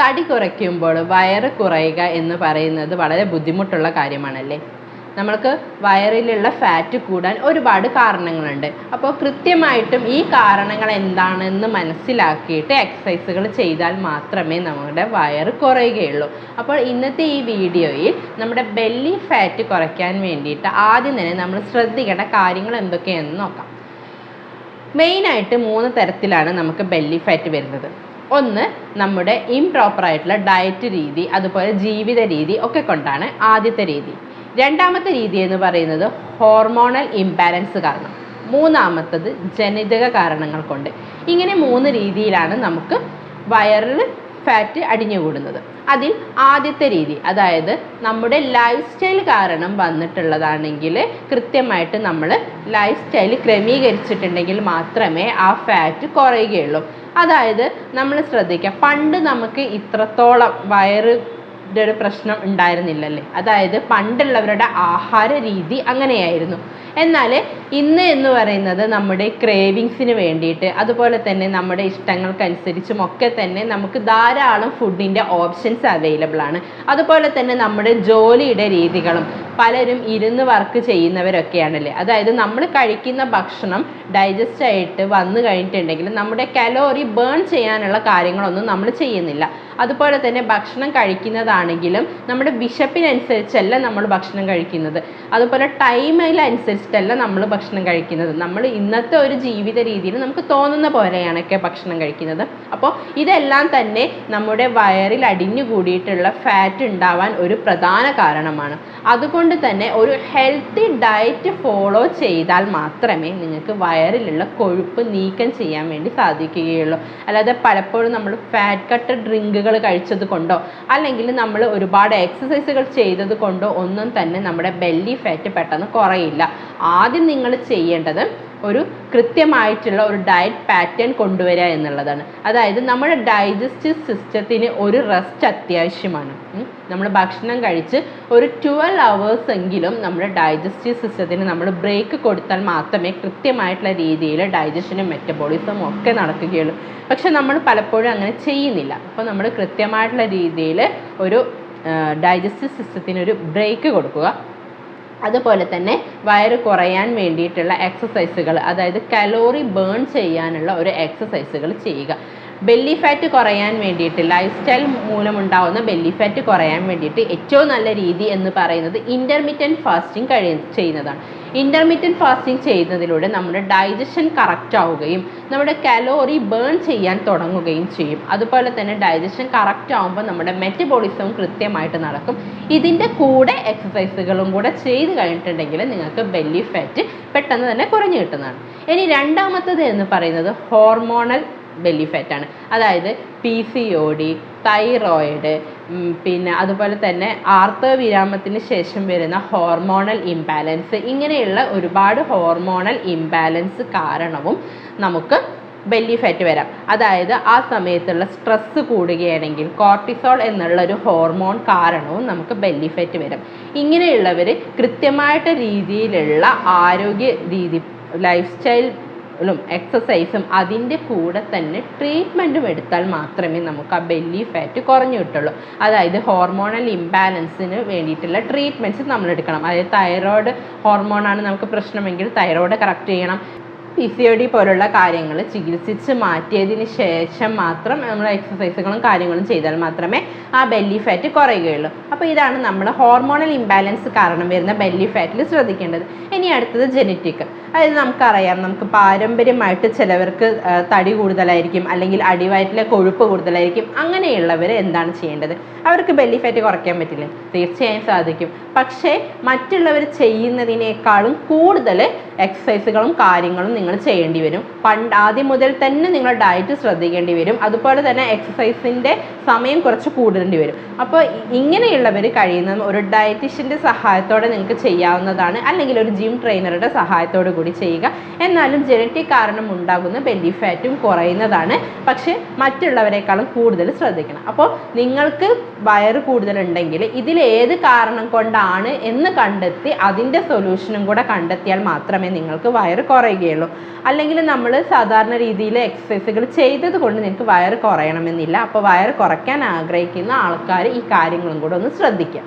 തടി കുറയ്ക്കുമ്പോൾ വയറ് കുറയുക എന്ന് പറയുന്നത് വളരെ ബുദ്ധിമുട്ടുള്ള കാര്യമാണല്ലേ? നമ്മൾക്ക് വയറിലുള്ള ഫാറ്റ് കൂടാൻ ഒരുപാട് കാരണങ്ങളുണ്ട്. അപ്പോൾ കൃത്യമായിട്ടും ഈ കാരണങ്ങൾ എന്താണെന്ന് മനസ്സിലാക്കിയിട്ട് എക്സസൈസുകൾ ചെയ്താൽ മാത്രമേ നമ്മുടെ വയറ് കുറയുകയുള്ളൂ. അപ്പോൾ ഇന്നത്തെ ഈ വീഡിയോയിൽ നമ്മുടെ ബെല്ലി ഫാറ്റ് കുറയ്ക്കാൻ വേണ്ടിയിട്ട് ആദ്യം തന്നെ നമ്മൾ ശ്രദ്ധിക്കേണ്ട കാര്യങ്ങൾ എന്തൊക്കെയാണെന്ന് നോക്കാം. മെയിനായിട്ട് മൂന്ന് തരത്തിലാണ് നമുക്ക് ബെല്ലി ഫാറ്റ് വരുന്നത്. ഒന്ന് നമ്മുടെ ഇംപ്രോപ്പർ ആയിട്ടുള്ള ഡയറ്റ് രീതി അതുപോലെ ജീവിത രീതി ഒക്കെ കൊണ്ടാണ് ആദ്യത്തെ രീതി. രണ്ടാമത്തെ രീതി എന്ന് പറയുന്നത് ഹോർമോണൽ ഇംബാലൻസ് കാരണം. മൂന്നാമത്തത് ജനിതക കാരണങ്ങൾ കൊണ്ട്. ഇങ്ങനെ മൂന്ന് രീതിയിലാണ് നമുക്ക് വയറിൽ ഫാറ്റ് അടിഞ്ഞുകൂടുന്നത്. അതിൽ ആദ്യത്തെ രീതി അതായത് നമ്മുടെ ലൈഫ് സ്റ്റൈൽ കാരണം വന്നിട്ടുള്ളതാണെങ്കിൽ കൃത്യമായിട്ട് നമ്മൾ ലൈഫ് സ്റ്റൈൽ ക്രമീകരിച്ചിട്ടുണ്ടെങ്കിൽ മാത്രമേ ആ ഫാറ്റ് കുറയുകയുള്ളൂ. അതായത് നമ്മൾ ശ്രദ്ധിക്കുക പണ്ട് നമുക്ക് ഇത്രത്തോളം വയറ് ഒരു പ്രശ്നം ഉണ്ടായിരുന്നില്ലല്ലേ? അതായത് പണ്ടുള്ളവരുടെ ആഹാര രീതി അങ്ങനെയായിരുന്നു. എന്നാൽ ഇന്ന് എന്ന് പറയുന്നത് നമ്മുടെ ക്രേവിങ്സിന് വേണ്ടിയിട്ട് അതുപോലെ തന്നെ നമ്മുടെ ഇഷ്ടങ്ങൾക്കനുസരിച്ചും ഒക്കെ തന്നെ നമുക്ക് ധാരാളം ഫുഡിന്റെ ഓപ്ഷൻസ് അവൈലബിൾ ആണ്. അതുപോലെ തന്നെ നമ്മുടെ ജോലിയുടെ രീതികളും പലരും ഇരുന്ന് വർക്ക് ചെയ്യുന്നവരൊക്കെയാണല്ലേ? അതായത് നമ്മൾ കഴിക്കുന്ന ഭക്ഷണം ഡൈജസ്റ്റ് ആയിട്ട് വന്നു കഴിഞ്ഞിട്ടുണ്ടെങ്കിൽ നമ്മുടെ കലോറി ബേൺ ചെയ്യാനുള്ള കാര്യങ്ങളൊന്നും നമ്മൾ ചെയ്യുന്നില്ല. അതുപോലെ തന്നെ ഭക്ഷണം കഴിക്കുന്നതാണെങ്കിലും നമ്മുടെ വിശപ്പിനനുസരിച്ചല്ല നമ്മൾ ഭക്ഷണം കഴിക്കുന്നത്. അതുപോലെ ടൈമിലനുസരിച്ചിട്ടല്ല നമ്മൾ ഭക്ഷണം കഴിക്കുന്നത്. നമ്മൾ ഇന്നത്തെ ഒരു ജീവിത രീതിയിൽ നമുക്ക് തോന്നുന്ന പോലെയാണൊക്കെ ഭക്ഷണം കഴിക്കുന്നത്. അപ്പോൾ ഇതെല്ലാം തന്നെ നമ്മുടെ വയറിൽ അടിഞ്ഞു കൂടിയിട്ടുള്ള ഫാറ്റ് ഉണ്ടാവാൻ ഒരു പ്രധാന കാരണമാണ്. അതുകൊണ്ട് തന്നെ ഒരു ഹെൽത്തി ഡയറ്റ് ഫോളോ ചെയ്താൽ മാത്രമേ നിങ്ങൾക്ക് വയറിലുള്ള കൊഴുപ്പ് നീക്കം ചെയ്യാൻ വേണ്ടി സാധിക്കുകയുള്ളൂ. അല്ലാതെ പലപ്പോഴും നമ്മൾ ഫാറ്റ് കട്ട് ഡ്രിങ്കുകൾ കഴിച്ചത് കൊണ്ടോ അല്ലെങ്കിൽ നമ്മൾ ഒരുപാട് എക്സസൈസുകൾ ചെയ്തത് കൊണ്ടോ ഒന്നും തന്നെ നമ്മുടെ ബെല്ലി ഫാറ്റ് പെട്ടെന്ന് കുറയില്ല. ആദ്യം നിങ്ങൾ ചെയ്യേണ്ടത് ഒരു കൃത്യമായിട്ടുള്ള ഒരു ഡയറ്റ് പാറ്റേൺ കൊണ്ടുവരിക എന്നുള്ളതാണ്. അതായത് നമ്മുടെ ഡൈജസ്റ്റീവ് സിസ്റ്റത്തിന് ഒരു റെസ്റ്റ് അത്യാവശ്യമാണ്. നമ്മൾ ഭക്ഷണം കഴിച്ച് ഒരു ട്വൽവ് അവേഴ്സ് എങ്കിലും നമ്മുടെ ഡൈജസ്റ്റീവ് സിസ്റ്റത്തിന് നമ്മൾ ബ്രേക്ക് കൊടുത്താൽ മാത്രമേ കൃത്യമായിട്ടുള്ള രീതിയിൽ ഡൈജഷനും മെറ്റബോളിസവും ഒക്കെ നടക്കുകയുള്ളൂ. പക്ഷെ നമ്മൾ പലപ്പോഴും അങ്ങനെ ചെയ്യുന്നില്ല. അപ്പോൾ നമ്മൾ കൃത്യമായിട്ടുള്ള രീതിയിൽ ഒരു ഡൈജസ്റ്റീവ് സിസ്റ്റത്തിന് ഒരു ബ്രേക്ക് കൊടുക്കുക. അതുപോലെ തന്നെ വയറ് കുറയാൻ വേണ്ടിയിട്ടുള്ള എക്സസൈസുകൾ അതായത് കലോറി ബേൺ ചെയ്യാനുള്ള ഒരു എക്സസൈസുകൾ ചെയ്യുക. ബെല്ലി ഫാറ്റ് കുറയാൻ വേണ്ടിയിട്ട് ലൈഫ് സ്റ്റൈൽ മൂലമുണ്ടാവുന്ന ബെല്ലി ഫാറ്റ് കുറയാൻ വേണ്ടിയിട്ട് ഏറ്റവും നല്ല രീതി എന്ന് പറയുന്നത് ഇന്റർമീഡിയന്റ് ഫാസ്റ്റിംഗ് കഴിയ ചെയ്യുന്നതാണ്. ഇന്റർമീഡിയന്റ് ഫാസ്റ്റിംഗ് ചെയ്യുന്നതിലൂടെ നമ്മുടെ ഡൈജഷൻ കറക്റ്റ് ആവുകയും നമ്മുടെ കലോറി ബേൺ ചെയ്യാൻ തുടങ്ങുകയും ചെയ്യും. അതുപോലെ തന്നെ ഡൈജഷൻ കറക്റ്റ് ആവുമ്പോൾ നമ്മുടെ മെറ്റബോളിസവും കൃത്യമായിട്ട് നടക്കും. ഇതിന്റെ കൂടെ എക്സസൈസുകളും കൂടെ ചെയ്ത് കഴിഞ്ഞിട്ടുണ്ടെങ്കിൽ നിങ്ങൾക്ക് ബെല്ലി ഫാറ്റ് പെട്ടെന്ന് തന്നെ കുറഞ്ഞു കിട്ടുന്നതാണ്. ഇനി രണ്ടാമത്തത് എന്ന് പറയുന്നത് ഹോർമോണൽ ബെല്ലി ഫാറ്റാണ് അതായത് P C O D thyroid പിന്നെ അതുപോലെ തന്നെ ആർത്തവവിരാമത്തിന് ശേഷം വരുന്ന ഹോർമോണൽ ഇംബാലൻസ്. ഇങ്ങനെയുള്ള ഒരുപാട് ഹോർമോണൽ ഇംബാലൻസ് കാരണവും നമുക്ക് ബെല്ലി ഫാറ്റ് വരാം. അതായത് ആ സമയത്തുള്ള സ്ട്രെസ്സ് കൂടുകയാണെങ്കിൽ കോർട്ടിസോൾ എന്നുള്ള ഒരു ഹോർമോൺ കാരണവും നമുക്ക് ബെല്ലി ഫാറ്റ് വരാം. ഇങ്ങനെയുള്ളവർ കൃത്യമായിട്ട് രീതിയിലുള്ള ആരോഗ്യ രീതി ലൈഫ് സ്റ്റൈൽ ും എക്സസൈസും അതിന്റെ കൂടെ തന്നെ ട്രീറ്റ്മെന്റും എടുത്താൽ മാത്രമേ നമുക്ക് ആ ബെല്ലി ഫാറ്റ് കുറഞ്ഞു കിട്ടുള്ളൂ. അതായത് ഹോർമോണൽ ഇംബാലൻസിന് വേണ്ടിയിട്ടുള്ള ട്രീറ്റ്മെന്റ്സ് നമ്മൾ എടുക്കണം. അതായത് തൈറോയ്ഡ് ഹോർമോണാണ് നമുക്ക് പ്രശ്നമെങ്കിൽ തൈറോയ്ഡ് കറക്റ്റ് ചെയ്യണം. പി സി ഒ ഡി പോലുള്ള കാര്യങ്ങൾ ചികിത്സിച്ച് മാറ്റിയതിന് ശേഷം മാത്രം നമ്മൾ എക്സസൈസുകളും കാര്യങ്ങളും ചെയ്താൽ മാത്രമേ ആ ബെല്ലി ഫാറ്റ് കുറയുകയുള്ളൂ. അപ്പോൾ ഇതാണ് നമ്മൾ ഹോർമോണൽ ഇംബാലൻസ് കാരണം വരുന്ന ബെല്ലി ഫാറ്റിൽ ശ്രദ്ധിക്കേണ്ടത്. ഇനി അടുത്തത് ജെനറ്റിക് അതായത് നമുക്കറിയാം നമുക്ക് പാരമ്പര്യമായിട്ട് ചിലവർക്ക് തടി കൂടുതലായിരിക്കും അല്ലെങ്കിൽ അടിവയറ്റിലെ കൊഴുപ്പ് കൂടുതലായിരിക്കും അങ്ങനെയുള്ളവർ എന്താണ് ചെയ്യേണ്ടത്? അവർക്ക് ബെല്ലി ഫാറ്റ് കുറയ്ക്കാൻ പറ്റില്ലേ? തീർച്ചയായും സാധിക്കും. പക്ഷേ മറ്റുള്ളവർ ചെയ്യുന്നതിനേക്കാളും കൂടുതൽ എക്സസൈസുകളും കാര്യങ്ങളും നിങ്ങൾ ചെയ്യേണ്ടി വരും. പണ്ട് ആദ്യം മുതൽ തന്നെ നിങ്ങൾ ഡയറ്റ് ശ്രദ്ധിക്കേണ്ടി വരും. അതുപോലെ തന്നെ എക്സസൈസിന്റെ സമയം കുറച്ച് കൂടേണ്ടി വരും. അപ്പോൾ ഇങ്ങനെയുള്ളവർ കഴിയുന്ന ഒരു ഡയറ്റീഷ്യന്റെ സഹായത്തോടെ നിങ്ങൾക്ക് ചെയ്യാവുന്നതാണ് അല്ലെങ്കിൽ ഒരു ജിം ട്രെയിനറുടെ സഹായത്തോടു കൂടി ചെയ്യുക. എന്നാലും ജനറ്റിക് കാരണം ഉണ്ടാകുന്ന ബെല്ലി ഫാറ്റും കുറയുന്നതാണ്. പക്ഷേ മറ്റുള്ളവരെക്കാളും കൂടുതൽ ശ്രദ്ധിക്കണം. അപ്പോൾ നിങ്ങൾക്ക് വയറ് കൂടുതലുണ്ടെങ്കിൽ ഇതിൽ ഏത് കാരണം കൊണ്ടാണ് എന്ന് കണ്ടെത്തി അതിന്റെ സൊല്യൂഷനും കൂടെ കണ്ടെത്തിയാൽ മാത്രമേ നിങ്ങൾക്ക് വയറ് കുറയുകയുള്ളൂ. അല്ലെങ്കിൽ നമ്മൾ സാധാരണ രീതിയിൽ എക്സസൈസുകൾ ചെയ്തത് കൊണ്ട് നിങ്ങൾക്ക് വയറ് കുറയണമെന്നില്ല. അപ്പോൾ വയറ് കുറയ്ക്കാൻ ആഗ്രഹിക്കുന്ന ആൾക്കാർ ഈ കാര്യങ്ങളും കൂടെ ഒന്ന് ശ്രദ്ധിക്കാം